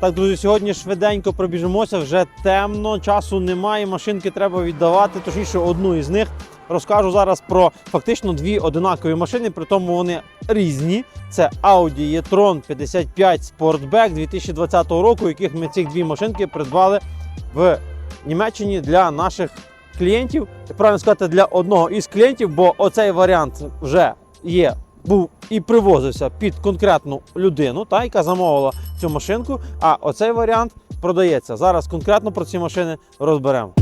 Так, друзі, сьогодні швиденько пробіжимося, вже темно, часу немає, машинки треба віддавати, точніше, одну із них. Розкажу зараз про фактично дві одинакові машини, при тому вони різні. Це Audi e-tron 55 Sportback 2020 року, яких ми ці дві машинки придбали в Німеччині для наших клієнтів. Правильно сказати, для одного із клієнтів, бо оцей варіант вже є. Був і привозився під конкретну людину, та, яка замовила цю машинку. А оцей варіант продається. Зараз конкретно про ці машини розберемо.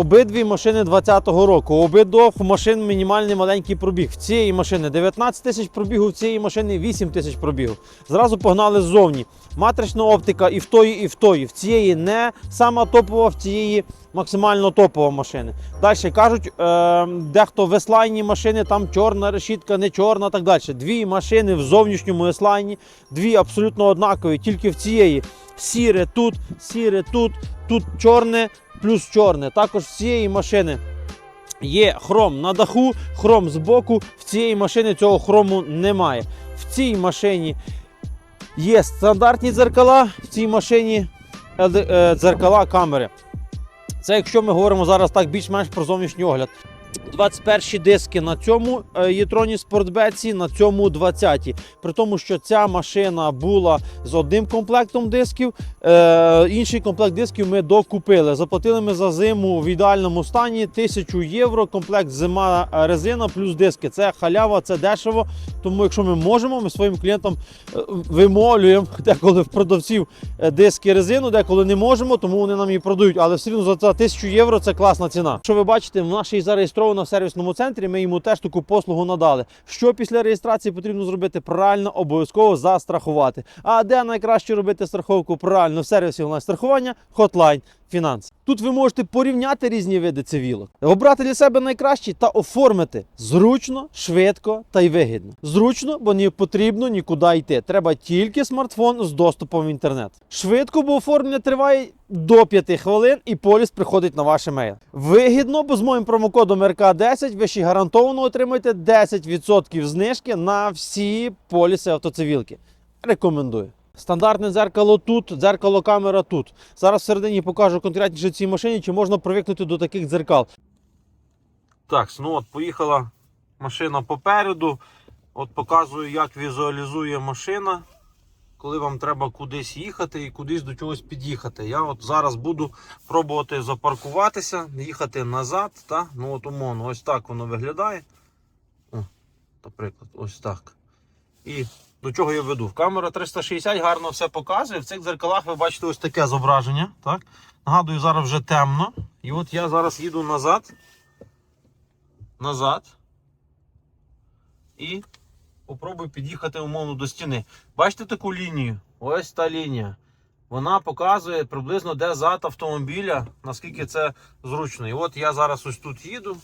Обидві машини 20-го року. Обидвох машин мінімальний маленький пробіг. В цієї машини 19 тисяч пробігу, в цієї машини 8 тисяч пробігу. Зразу погнали ззовні. Матрична оптика і в тої, і в тої. В цієї не сама топова, в цієї максимально топова машини. Далі кажуть, е, дехто в еслайні машини, там чорна решітка, не чорна, так далі. Дві машини в зовнішньому еслайні, дві абсолютно однакові, тільки в цієї сіре тут, сіре тут, тут чорне плюс чорне. Також в цієї машини є хром на даху, хром з боку. В цієї машини цього хрому немає. В цій машині є стандартні дзеркала, в цій машині е, дзеркала камери. Це якщо ми говоримо зараз так більш-менш про зовнішній огляд. 21 диски на цьому е, Єтроні Спортбеці, на цьому 20-ті. При тому, що ця машина була з одним комплектом дисків, е, інший комплект дисків ми докупили. Заплатили ми за зиму в ідеальному стані 1000 євро. Комплект зима е, резина плюс диски. Це халява, це дешево. Тому, якщо ми можемо, ми своїм клієнтам е, вимолюємо деколи в продавців диски резину, деколи не можемо, тому вони нам її продають. Але все одно за 1000 євро це класна ціна. Що ви бачите, в нашій зареєстровано в сервісному центрі. Ми йому теж таку послугу надали. Що після реєстрації потрібно зробити? Правильно, обов'язково застрахувати. А де найкраще робити страховку? Правильно в сервісі онлайн страхування Hotline Finance. Тут ви можете порівняти різні види цивілок, обрати для себе найкращі та оформити зручно, швидко та й вигідно. Зручно, бо не потрібно нікуди йти. Треба тільки смартфон з доступом в інтернет. Швидко, бо оформлення триває до 5 хвилин і поліс приходить на ваш емейл. Вигідно, бо з моїм промокодом РК10 ви ще гарантовано отримаєте 10% знижки на всі поліси автоцивілки. Рекомендую. Стандартне дзеркало тут, дзеркало камера тут. Зараз всередині покажу конкретніше цій машині, чи можна привикнути до таких дзеркал. Так, ну от поїхала машина попереду. От показую, як візуалізує машина, коли вам треба кудись їхати і кудись до чогось під'їхати. Я от зараз буду пробувати запаркуватися, їхати назад. Та? Ну от умовно, ось так воно виглядає. О, наприклад, ось так. І до чого я веду? Камера 360 гарно все показує. В цих дзеркалах ви бачите ось таке зображення. Так? Нагадую, зараз вже темно. І от я зараз їду назад. Назад. І попробую під'їхати умовно до стіни. Бачите таку лінію? Ось та лінія. Вона показує приблизно де зад автомобіля, наскільки це зручно. І от я зараз ось тут їду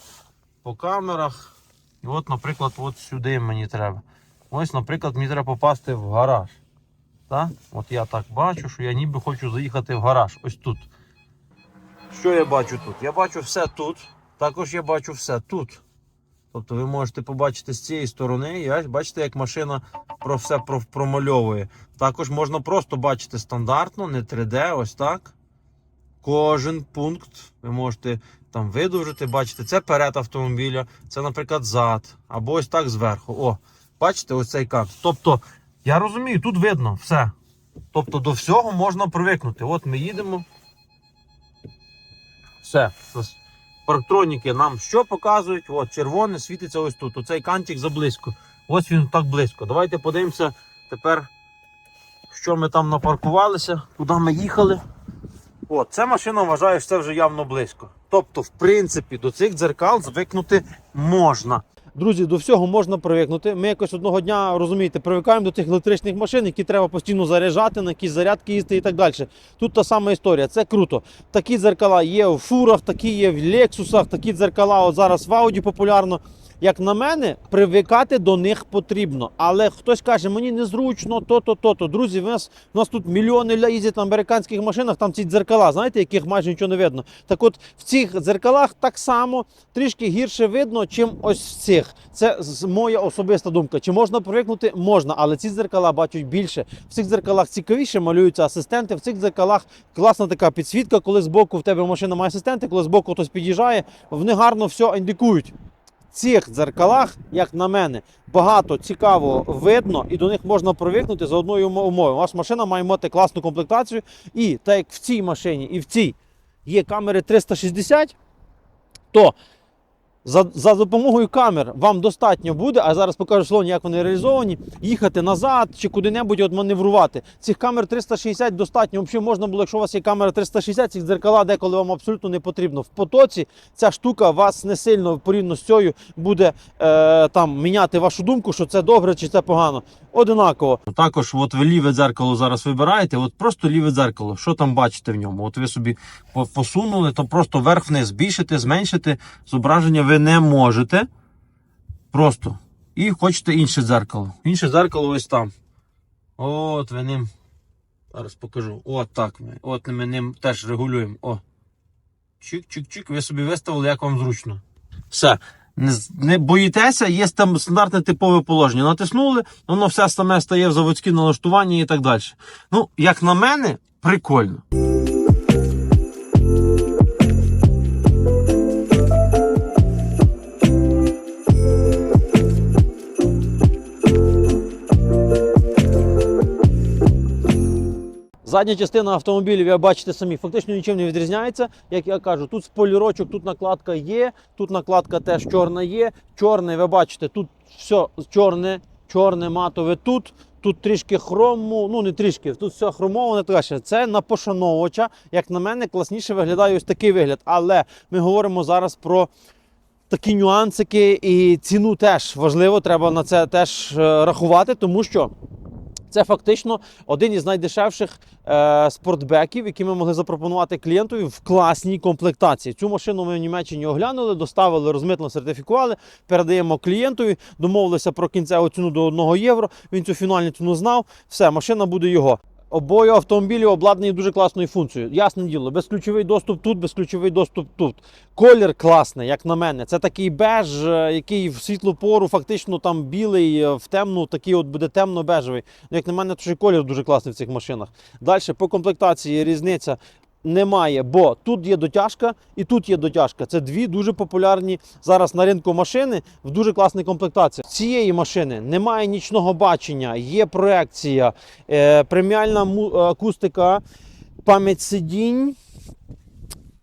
по камерах. І от, наприклад, от сюди мені треба. Ось, наприклад, мені треба попасти в гараж. Так? От я так бачу, що я ніби хочу заїхати в гараж. Ось тут. Що я бачу тут? Я бачу все тут. Також я бачу все тут. Тобто ви можете побачити з цієї сторони, і бачите, як машина про все промальовує. Також можна просто бачити стандартно, не 3D, ось так. Кожен пункт ви можете там видовжити, бачите, це перед автомобіля, це, наприклад, зад, або ось так зверху. О, бачите, ось цей кант. Тобто, я розумію, тут видно все. Тобто до всього можна привикнути. От ми їдемо. Все. Парктроніки нам що показують? От червоне світиться ось тут. Оцей кантик заблизько. Ось він так близько. Давайте подивимося тепер, що ми там напаркувалися, куди ми їхали. От, ця машина вважає, що це вже явно близько. Тобто, в принципі, до цих дзеркал звикнути можна. Друзі, до всього можна привикнути. Ми якось одного дня розумієте, привикаємо до тих електричних машин, які треба постійно заряджати, на якісь зарядки їсти і так далі. Тут та сама історія, це круто. Такі дзеркала є в фурах, такі є в лексусах, такі дзеркала от зараз в ауді популярно. Як на мене, привикати до них потрібно. Але хтось каже, мені незручно, то-то, то-то. Друзі, в нас, у нас тут мільйони їздять на американських машинах, там ці дзеркала, знаєте, яких майже нічого не видно. Так от в цих дзеркалах так само трішки гірше видно, чим ось в цих. Це моя особиста думка. Чи можна привикнути? Можна, але ці дзеркала бачать більше. В цих дзеркалах цікавіше малюються асистенти. В цих дзеркалах класна така підсвітка, коли збоку в тебе машина має асистенти, коли збоку хтось під'їжджає, вони гарно все індикують. Цих дзеркалах, як на мене, багато цікавого видно, і до них можна привикнути за одною умовою. Ваша машина має мати класну комплектацію, і так як в цій машині і в цій є камери 360, то за, за допомогою камер вам достатньо буде, а зараз покажу в салоні, як вони реалізовані, їхати назад чи куди-небудь от маневрувати. Цих камер 360 достатньо. Взагалі можна було, якщо у вас є камера 360, ці дзеркала деколи вам абсолютно не потрібно. В потоці ця штука вас не сильно порівняно з цією буде е, там міняти вашу думку, що це добре чи це погано. Одинаково. Також, от ви ліве дзеркало зараз вибираєте, от просто ліве дзеркало. Що там бачите в ньому? От ви собі посунули, то просто вверх-вниз збільшити, зменшити зображення ви не можете. Просто. І хочете інше дзеркало. Інше дзеркало ось там. От ви ним. Зараз покажу. От так ми. От ми ним теж регулюємо. О. Чик-чик-чик. Ви собі виставили, як вам зручно. Все. Не, боїтеся, є там стандартне типове положення. Натиснули, воно все саме стає в заводські налаштування і так далі. Ну, як на мене, прикольно. Задня частина автомобілів, я бачите самі, фактично нічим не відрізняється. Як я кажу, тут спойлерочок, тут накладка є, тут накладка теж чорна є. Чорне, ви бачите, тут все чорне, чорне матове тут. Тут трішки хрому, ну не трішки, тут все хромоване. Краще. Це на пошановувача. Як на мене, класніше виглядає ось такий вигляд. Але ми говоримо зараз про такі нюансики і ціну теж важливо. Треба на це теж е, рахувати, тому що. Це фактично один із найдешевших е, спортбеків, які ми могли запропонувати клієнтові в класній комплектації. Цю машину ми в Німеччині оглянули, доставили, розмитно сертифікували, передаємо клієнтові, домовилися про кінцеву ціну до 1 євро. Він цю фінальну ціну знав. Все, машина буде його. Обоє автомобілів обладнані дуже класною функцією. Ясне діло, безключовий доступ тут, безключовий доступ тут. Колір класний, як на мене. Це такий беж, е, який в світлу пору фактично там білий, е, в темну, такий от буде темно-бежевий. Ну, як на мене, то ще колір дуже класний в цих машинах. Далі по комплектації різниця. Немає, бо тут є дотяжка і тут є дотяжка. Це дві дуже популярні зараз на ринку машини в дуже класній комплектації. Цієї машини немає нічного бачення, є проекція, е, преміальна му- акустика, пам'ять сидінь,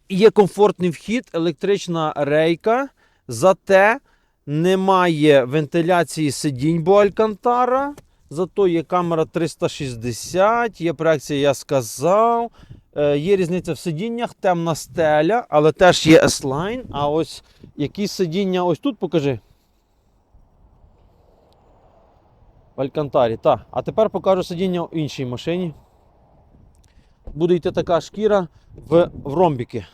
є комфортний вхід, електрична рейка. Зате немає вентиляції сидінь, бо Алькантара. Зато є камера 360, є проекція, я сказав. Е, Є різниця в сидіннях, темна стеля, але теж є S-Line. А ось які сидіння ось тут покажи. В Алькантарі. Так. А тепер покажу сидіння в іншій машині. Буде йти така шкіра в, в ромбіки.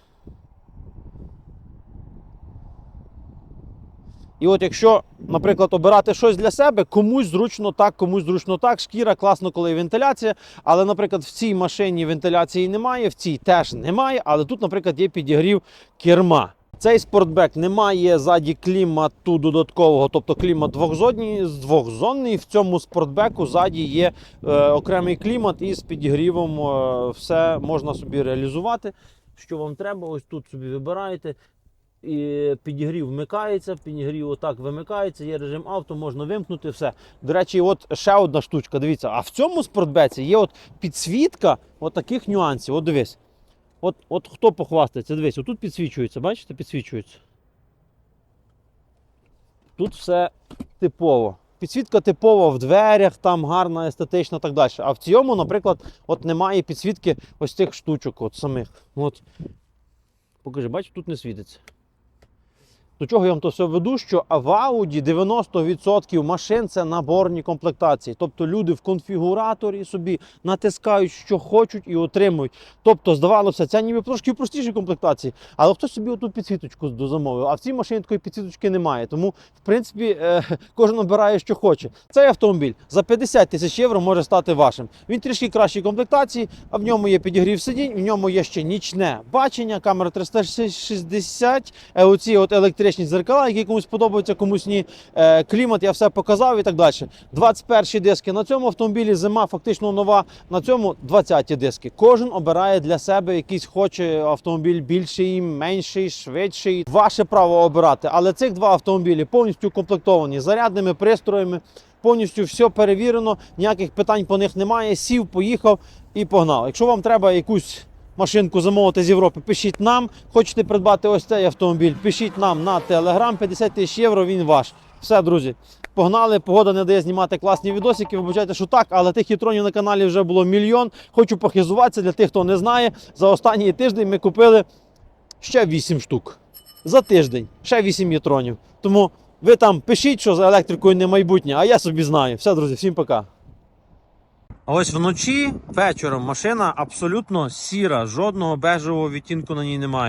І от якщо, наприклад, обирати щось для себе, комусь зручно так, комусь зручно так. Шкіра класно, коли вентиляція. Але, наприклад, в цій машині вентиляції немає, в цій теж немає. Але тут, наприклад, є підігрів керма. Цей спортбек не має ззаді клімату додаткового, тобто клімат двохзонний, двохзонний. В цьому спортбеку ззаді є е, окремий клімат і з підігрівом е, все можна собі реалізувати. Що вам треба, ось тут собі вибираєте. І підігрів вмикається, підігрів отак вимикається, є режим авто, можна вимкнути все. До речі, от ще одна штучка. Дивіться, а в цьому спортбеці є от підсвітка от таких нюансів. От дивись. От, от хто похвастається, дивись, отут підсвічується, бачите, підсвічується. Тут все типово. Підсвітка типова в дверях, там гарна, естетична так далі. А в цьому, наприклад, от немає підсвітки ось цих штучок от самих. От. Покажи, бачиш, тут не світиться. До чого я вам то все веду? Що в Audi 90% машин це наборні комплектації. Тобто люди в конфігураторі собі натискають, що хочуть, і отримують. Тобто, здавалося, це ніби трошки простіші комплектації, але хтось собі оту підсвіточку дозамовив. А в цій машині такої підсвіточки немає. Тому, в принципі, е, кожен обирає, що хоче. Цей автомобіль за 50 тисяч євро може стати вашим. Він трішки кращій комплектації, а в ньому є підігрів сидінь, в ньому є ще нічне бачення, камера 360, е, оці от електричні дзеркала, які комусь подобаються, комусь ні. Е, клімат я все показав і так далі. 21 диски на цьому автомобілі зима фактично нова. На цьому 20 диски. Кожен обирає для себе якийсь хоче автомобіль більший, менший, швидший. Ваше право обирати. Але цих два автомобілі повністю укомплектовані зарядними пристроями. Повністю все перевірено, ніяких питань по них немає. Сів, поїхав і погнав. Якщо вам треба якусь машинку замовити з Європи, пишіть нам. Хочете придбати ось цей автомобіль, пишіть нам на Telegram, 50 тисяч євро, він ваш. Все, друзі. Погнали, погода не дає знімати класні відосики. Вибачайте, що так, але тих хітронів на каналі вже було мільйон. Хочу похизуватися для тих, хто не знає. За останній тиждень ми купили ще 8 штук. За тиждень ще 8 єтронів. Тому ви там пишіть, що за електрикою не майбутнє, а я собі знаю. Все, друзі, всім пока. А ось вночі вечором машина абсолютно сіра, жодного бежевого відтінку на ній немає.